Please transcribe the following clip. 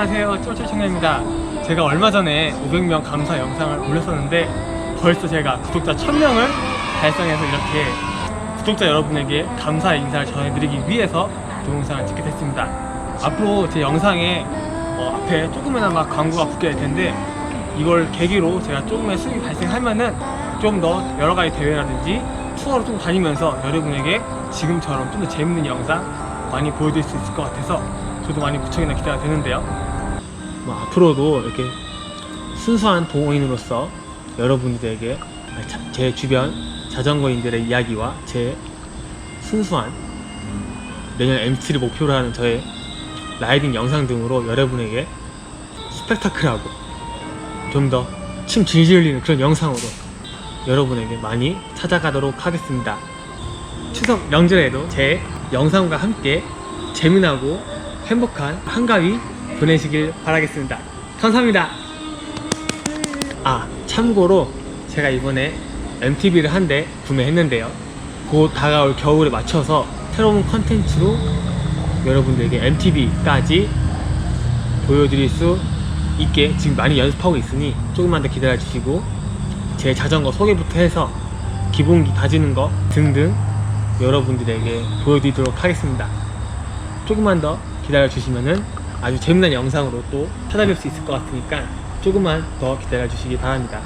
안녕하세요. 쫄쫄청년입니다. 제가 얼마 전에 500명 감사 영상을 올렸었는데 벌써 제가 구독자 1000명을 달성해서 이렇게 구독자 여러분에게 감사 인사를 전해드리기 위해서 동영상을 찍게 됐습니다. 앞으로 제 영상에 어, 앞에 조금이나마 광고가 붙게 될 텐데 이걸 계기로 제가 조금의 수익이 발생하면은 좀 더 여러 가지 대회라든지 투어를 좀 다니면서 여러분에게 지금처럼 좀 더 재밌는 영상 많이 보여드릴 수 있을 것 같아서 저도 많이 무척이나 기대가 되는데요. 뭐 앞으로도 이렇게 순수한 동호인으로서 여러분들에게 자- 제 주변 자전거인들의 이야기와 제 순수한 내년 MT를 목표로 하는 저의 라이딩 영상 등으로 여러분에게 스펙타클하고 좀 더 침 질질 흘리는 그런 영상으로 여러분에게 많이 찾아가도록 하겠습니다. 추석 명절에도 제 영상과 함께 재미나고 행복한 한가위 보내시길 바라겠습니다. 감사합니다. 아, 참고로 제가 이번에 MTB를 한 대 구매했는데요. 곧 다가올 겨울에 맞춰서 새로운 컨텐츠로 여러분들에게 MTB까지 보여드릴 수 있게 지금 많이 연습하고 있으니 조금만 더 기다려 주시고 제 자전거 소개부터 해서 기본기 다지는 거 등등 여러분들에게 보여드리도록 하겠습니다. 조금만 더 기다려 주시면은 아주 재미난 영상으로 또 찾아뵐 수 있을 것 같으니까 조금만 더 기다려 주시기 바랍니다.